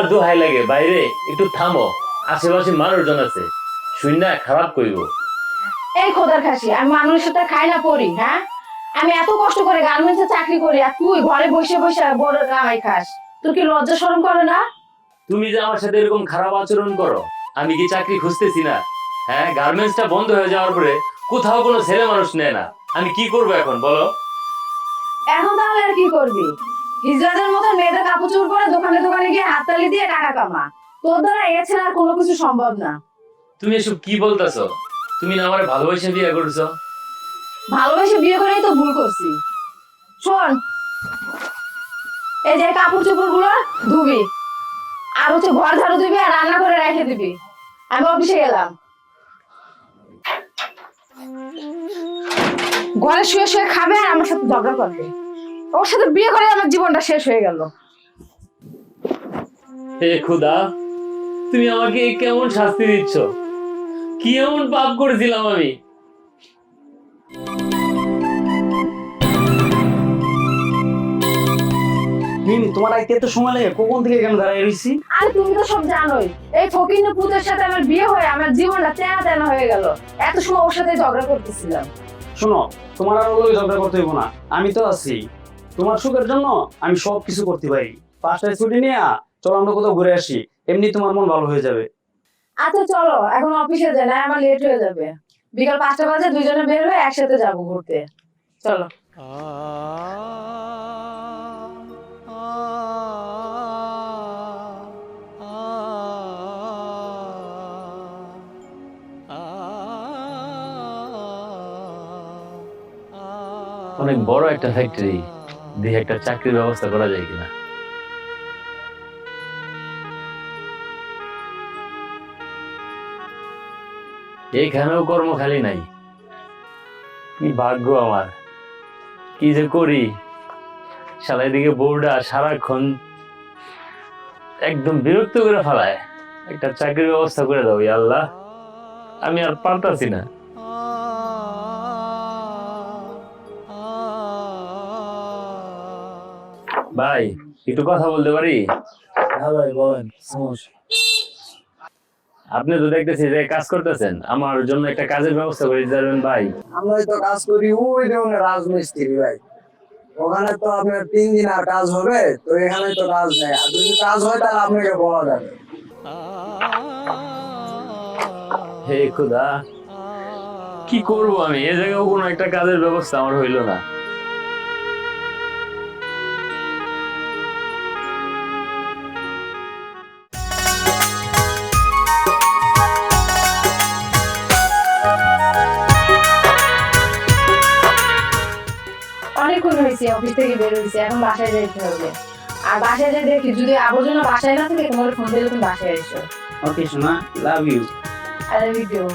আল্লাহর দোহাই লাগে বাইরে একটু থামো আশেপাশে মানুষজন আছে শুই না খারাপ করিব। এই খোদার খাসি আমি মানুষের সাথে খাই না পড়ি হ্যাঁ? আমি এত কষ্ট করে গার্মেন্টসে চাকরি করি আর তুই ঘরে বসে বসে বড় কামাই খাস। তোর কি লজ্জা শরম করে না? তুমি যে আমার সাথে এরকম খারাপ আচরণ করো আমি কি চাকরি খুঁজতেছি না? হ্যাঁ গার্মেন্টসটা বন্ধ হয়ে যাওয়ার পরে কোথাও কোনো ছেলে মানুষ নেয় না। আমি কি করব এখন বলো? এখন তাহলে আর কি করবি? হিজড়াদের মতো মেয়েদের কাপড় চোপড় পরে দোকানে দোকানে গিয়ে হাততালি দিয়ে টাকা কামা। তোর দ্বারা এছাড়া আর কোনো কিছু সম্ভব না। তুমি এসব কি বলতেছো? তুমি না আমার ভালোবাসে বিয়ে করছ? ভালোবেসে বিয়ে করেই তো ভুল করছি। শোন এই যে কাপড় চোপড়গুলো ধুবি আর হচ্ছে ঘর ঝাড়ু দিবি আর রান্না করে রেখে দিবি। আমি অফিসে গেলাম। ঘরে শুয়ে শুয়ে খাবে আর আমার সাথে ঝগড়া করবে। ওর সাথে বিয়ে করে আমার জীবনটা শেষ হয়ে গেল। হে খুদা তুমি আমাকে কেমন শাস্তি দিচ্ছ? কি এমন পাপ করেছিলাম আমি? মিমি তোমার আইতে এত সময় লাগে কখন থেকে কেন দাঁড়ায় রইছি? আর তুমি তো সব জানোই এই ফকির পুতের সাথে আমার বিয়ে হয়ে আমার জীবনটা তেনা তেনা হয়ে গেল। এত সময় ওর সাথে ঝগড়া করতেছিলাম। শোনো তোমার আর ওগুলো ঝগড়া করতে হইব না। আমি তো আছি। তোমার সুখের জন্য আমি সব কিছু করতে পারি পাঁচটায় ছুটি নিয়ে চলো আমরা কোথাও ঘুরে আসি এমনি তোমার মন ভালো হয়ে যাবে আচ্ছা চলো এখন অফিসে যাই না আমার লেট হয়ে যাবে বিকাল পাঁচটা বাজে দুজনে বের হয়ে একসাথে যাব ঘুরতে চলো অনেক বড় একটা ফ্যাক্টরি দিয়ে একটা চাকরির ব্যবস্থা করা যায় কিনা? এইখানেও কর্ম খালি নাই। কি ভাগ্য আমার। কি যে করি। সালাই দিকে বউটা সারাক্ষণ একদম বিরক্ত করে ফেলায়। একটা চাকরির ব্যবস্থা করে দাও আল্লাহ। আমি আর পারতাছি না। ভাই একটু কথা বলতে পারি? হ্যাঁ ভাই বলেন আপনি তো দেখতেছি যে কাজ করতেছেন। আমার জন্য একটা কাজের ব্যবস্থা করে দিতে পারবেন ভাই। আমরা তো কাজ করি ওই যেমন রাজমিস্ত্রি ভাই। ওখানে তো আপনার তিন দিন আর কাজ হবে তো এখানে তো কাজ নেই। আর যদি কাজ হয় তাহলে আপনাকে বলা যাবে। হে খুদা কি করব আমি? এ জায়গায় কোনো একটা কাজের ব্যবস্থা আমার হইল না। অনেকক্ষণ হয়েছে অফিস থেকে বের হয়েছে এখন বাসায় যেতে হবে। আর বাসায় যেয়ে দেখি যদি আবর্জনা বাসায় না থাকে তোমার ফোন দিলে তুমি বাসায় এসো। ওকে সোনা love you I love you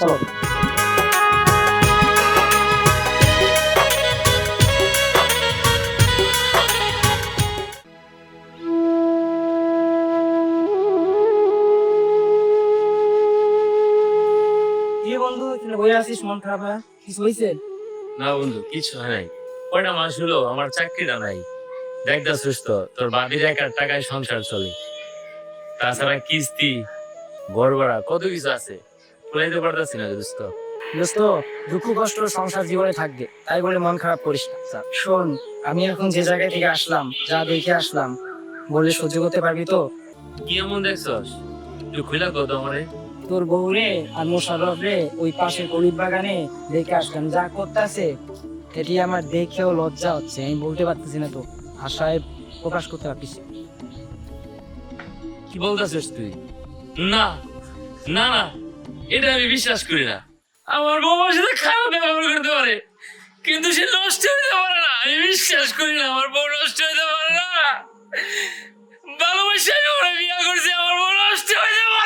চলো বন্ধু আছিস মন খারাপ কিছু হয়েছে না বন্ধু কিছু হয় নাই। কয়টা মাস হলো? আমার চাকরিটা নাই। দেখতে সুস্থ তোর বাড়ির একার টাকায় সংসার চলে। তাছাড়া কিস্তি ঘর ভাড়া কত কিছু আছে? তুলাইতে পারতেছি না দোস্ত। দোস্ত দুঃখ কষ্ট সংসার জীবনে থাকবে। তাই বলে মন খারাপ করিস না। শোন আমি এখন যে জায়গা থেকে আসলাম যা দেখে আসলাম বলে সহ্য করতে পারবি তো? কি এমন দেখছস? তুই খুলে কত আমারে। তোর বউ রে আর মোশারফ রে ওই পাশের কলির বাগানে দেখে আসলাম, যা করতেছে, এটি আমার দেখেও লজ্জা হচ্ছে, আমি বলতে পারতেছি না তো। ভাষায় প্রকাশ করতে পারতেছি কি বলতেছিস তুই? না না না, এটা আমি বিশ্বাস করি না। আমার বউমার সাথে খারাপ ব্যবহার করতে পারে, কিন্তু সে নষ্ট হইতে পারে না। আমি বিশ্বাস করি না, আমার বউ নষ্ট হইতে পারে না। ভালোবাসা আমি ওরা করছি, আমার বউ নষ্ট হইতে পারে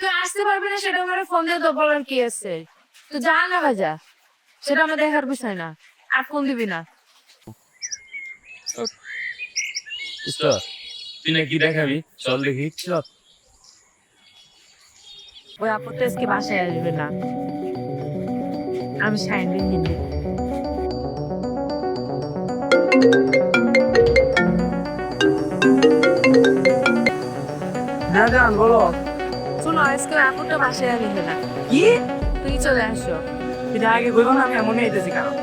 তুই আসতে পারবি না সেটা আমার ফোন দিয়ে তো বলার কি আছে? তুই যা না বাজা সেটা আমার দেখার বিষয় না আর ফোন দিবি না। তুই না কি দেখাবি? চল দেখি চল। ওই আপত্তি আজকে বাসায় আসবে না। আমি সাইন হিন্দি হ্যাঁ বলো। শোনো আজকে আপত্তি বাসায় আসবে না কি? তুই চলে আসো। এটা আগে বলব না আমি এমনই কারণ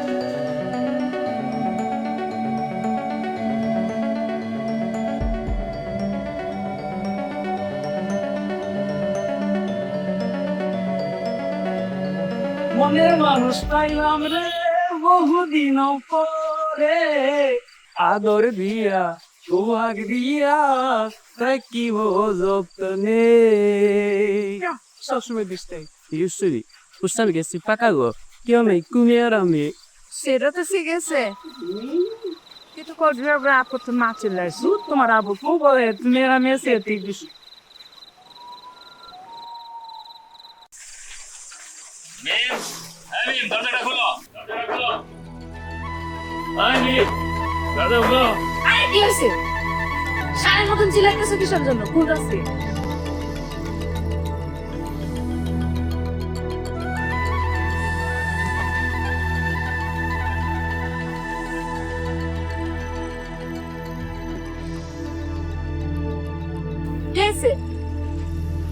মনের মানুষ পাইলাম রে বহুদিন পরে। আদর দিয়া সোহাগ দিয়া যত্নে সবসময় দিসতে ইউসুরি বুঝতে গেছি পাকা গো কেউ নেই কুমিয়ার আমি সেটা তো শিখেছে কিন্তু কবে আবার আপত্তি মা চলে আসে তোমার আবু খুব বলে তুমি আমি মিম হ্যাঁ মিম দরজাটা খোলো দরজাটা খোলো মিম দরজা খোলো আরে কি হয়েছে সারের মতন চিল্লাইতেছে কিসের জন্য? ভুল আছে?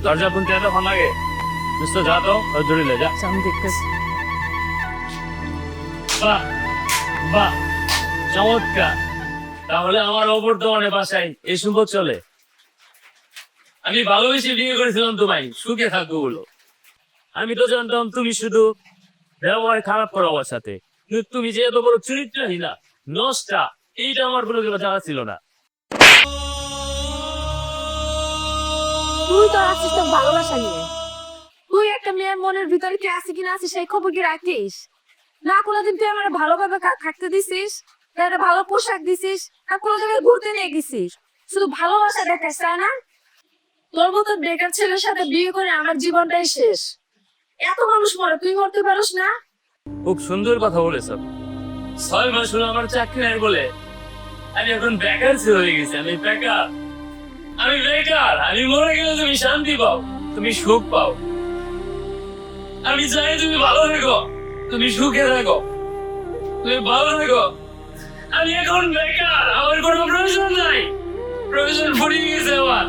দরজা খুলতে এত ভালো লাগে? বুঝতো যা তো ওই ধরিলে যা আচ্ছা, আমি দেখতেছি। বাহ বাহ চমৎকার। তাহলে আমার অবর্তমানে বাসায় এই সুযোগ চলে। আমি ভালোবেসে বিয়ে করেছিলাম তোমায়, সুখে থাকব বলো। আমি তো জানতাম তুমি শুধু ব্যবহার খারাপ করো আমার সাথে। কিন্তু তুমি যে এত বড় চরিত্রহীনা নষ্টা, এইটা আমার কোনো জানা ছিল না। তুই তো আসিস তো ভালোবাসা নিয়ে। তুই একটা মেয়ের মনের ভিতরে কি আছে কিনা আছে সেই খবর কি রাখিস? না কোনোদিন তুই আমার ভালোভাবে থাকতে দিছিস? একটা ভালো পোশাক দিছিস না কোনো জায়গায় ঘুরতে নিয়ে গেছিস। শুধু ভালোবাসা দেখাস, তাই না? তোর মতো বেকার ছেলের সাথে বিয়ে করে আমার জীবনটাই শেষ। এত মানুষ মরে, তুই মরতে পারিস না? খুব সুন্দর কথা বলেছ। ছয় মাস হলো আমার চাকরি নাই বলে। আমি এখন বেকার হয়ে গেছি, আমি বেকার। আমি বেকার, আমি মরে গেলে তুমি শান্তি পাও, তুমি সুখ পাও। আমি চাই তুমি ভালো থেকো, তুমি সুখে থাকো। তুমি ভালো থেকো। আমি এখন বেকার আমার কোনো প্রয়োজন নাই। প্রয়োজন ফুরিয়ে গেছে আমার।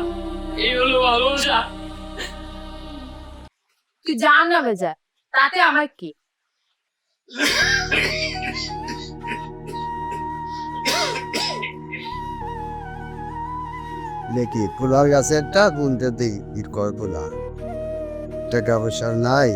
এই হলো ভালোবাসা। তুই জান না বেজা তাতে আমার কি? দেখি ফুলার গাছেরটা গুনতে দিই ইট কয় ফুলা টাকা পয়সা নাই।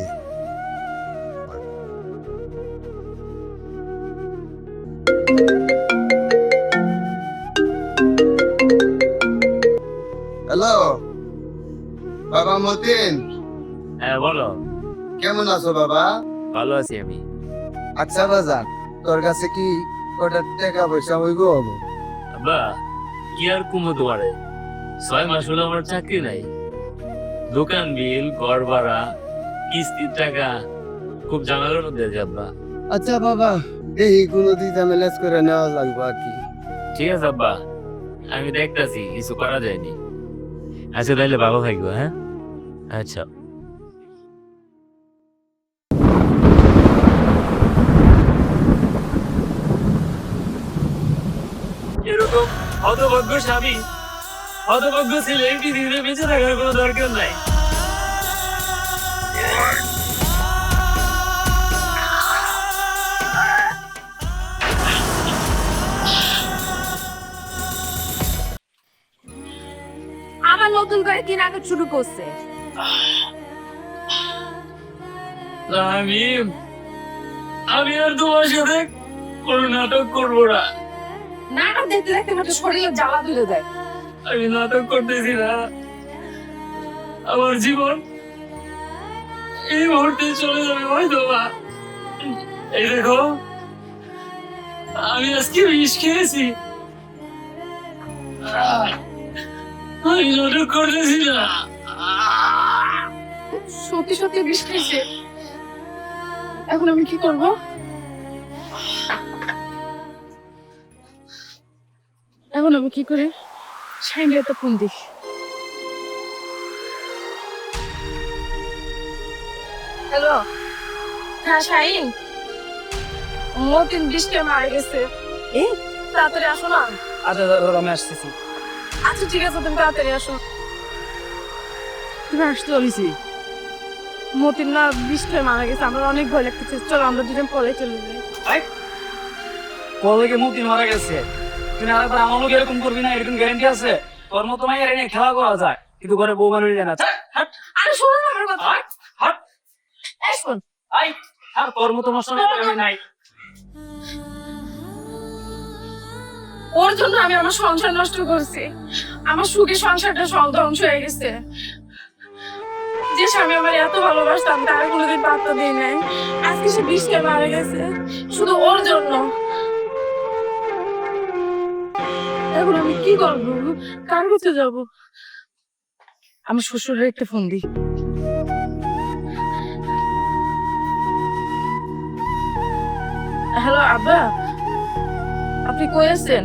মতিন হ্যাঁ বলো। কেমন আছো বাবা? ভালো আছি আমি। আচ্ছা বাজান তোর কাছে কি কটা টাকা পয়সা হইব? আব্বা কি আর কুমো তোমারে? ছয় মাস হলো আমার চাকরি নাই। দোকান বিল ঘর ভাড়া কিস্তির টাকা খুব ঝামেলার মধ্যে আব্বা। আচ্ছা বাবা এই কোনো দিতে ম্যানেজ করে নেওয়া লাগবে আর কি। ঠিক আছে আব্বা আমি দেখতাছি কিছু করা যায়নি। আচ্ছা তাইলে ভালো থাকব হ্যাঁ? আচ্ছা। এরকম হতভাগ্য স্বামী হতভাগ্য ছেলে পৃথিবীতে বেঁচে থাকার কোনো দরকার নাই। আমার নতুন করে কি নাটক শুরু করছে। আমি আমি আর তোমার সাথে কোনো নাটক করব না। নাটক দেখতে দেখতে আমার শরীরে জ্বালা তুলে দেয়। আমি নাটক করতেছি না। আমার জীবন এই মুহূর্তে চলে যাবে হয়তো বা। এই দেখো আমি আজকে বিষ খেয়েছি। আমি নাটক করতেছি না। সত্যি সত্যি বৃষ্টি খাইছে। এখন আমি কি করব? এখন আমি কি করে? সাইন তো ফোন দিই। হ্যালো? হ্যাঁ শাহিন মতিন বৃষ্টি মারা গেছে। এই? তাড়াতাড়ি আসো না। আচ্ছা দাদা আমি আসতেছি। আচ্ছা ঠিক আছে তুমি তাড়াতাড়ি আসো। তুমি আসতে বলেছি। মতিন না বৃষ্টি মারা গেছে আমার অনেক ভয় লাগতেছে। চলো আমরা দুজন পরে চলে যাই। কলেকে মুক্তি মারা গেছে। তুই আরেকবার আমার লোক এরকম করবি না এরকম গ্যারান্টি আছে। তোর মতো মাইয়ার এনে খেলা করা যায় কিন্তু ঘরে বউ মানুষ জানা আরে শোনো না আমার কথা। হাট এই শোন। আই আর তোর মতো নষ্ট আমি নাই। ওর জন্য আমি আমার সংসার নষ্ট করছি। আমার সুখে সংসারটা সব ধ্বংস হয়ে গেছে। যে স্বামী আমার এত ভালোবাসতাম, তার কোনোদিন পাত্তা দিই নাই। আজকে সে বিষকে মারা গেছে, শুধু ওর জন্য। এখন আমি কি করব কার কাছে যাব? আমি শ্বশুরের একটা ফোন দিই। হ্যালো, আব্বা? আপনি কই আছেন?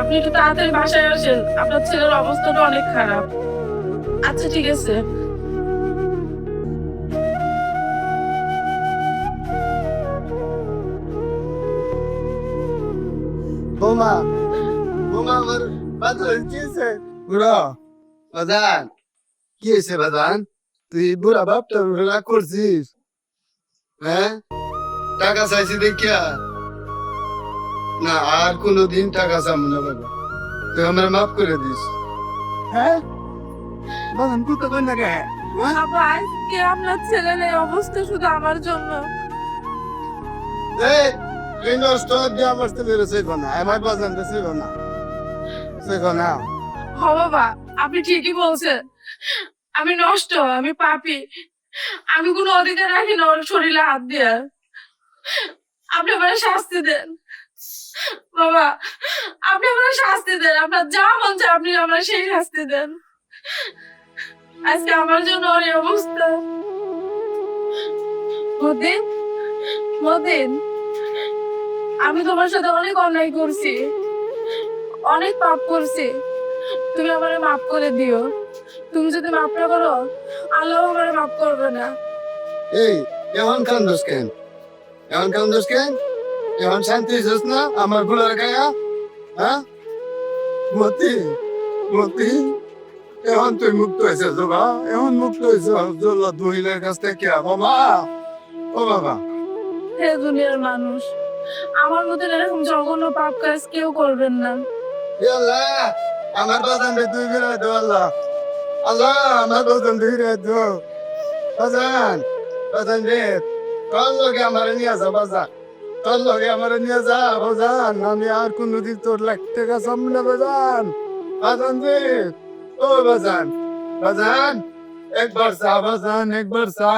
আপনি একটু তাড়াতাড়ি বাসায় আসেন। আপনার ছেলের অবস্থাটা অনেক খারাপ। আচ্ছা ঠিক আছে। বোমা বোমা আমার বাজান কি হয়েছে বুড়া বাজান। কি হয়েছে বাজান? তুই বুড়া বাপটা রাগ করছিস? হ্যাঁ? টাকা চাইছি দেখিয়া। না আর কোনোদিন টাকা চাবো না বাবা। তুই আমার মাফ করে দিস। হ্যাঁ? বাজান তুই তো না কে বাবা আজকে আপনার ছেলের অবস্থা শুধু আমার জন্য। এই নষ্ট দিয়ে আমার ছেলের সেগো না আমার বাজান সেগো না সেগো না হ, বাবা, আপনি ঠিকই বলছেন। আমি নষ্ট, আমি পাপি। আমি কোনো অধিকার রাখি না ওর শরীরে হাত দিয়ে। আপনি আমার শাস্তি দেন। বাবা, আপনি আমার শাস্তি দেন। আপনার যা মন চায় আপনি আমার সেই শাস্তি দেন। আজকে আমার জন্য ওর অবস্থা। মদিন মদিন আমি তোমার সাথে অনেক অন্যায় করছি। অনেক পাপ করছি। তুমি আমারে মাফ করে দিও। তুমি যদি মাফ না করো আল্লাহ আমারে মাফ করবে না। এই এমন কান্দোস কেন? এমন কান্দোস কেন? এমন শান্তি হইছিস না আমার ভুলার গায়া? হ্যাঁ? মতি মতি এখন তুই মুক্ত হয়েছে বাবা এখন মুক্ত হয়েছে জল্লাদ মহিলার কাছ থেকে। বাবা ও বাবা। হে দুনিয়ার মানুষ। আমার মতন এরকম জঘন্য পাপ কাজ কেউ করবেন না। আল্লাহ, আমার বাজান তুই ফিরে দো আল্লাহ। আল্লাহ, আমার বাজান ফিরে দো বাজান বাজান রে, তোর লগে আমার নিয়ে যা, বাজান। তোর লগে আমার নিয়ে যা, বাজান। আমি আর কোনদিন তোর লাখ টাকা সামনে বাজান। বাজান রে, ও বাজান। বাজান, একবার চা বাজান, একবার চা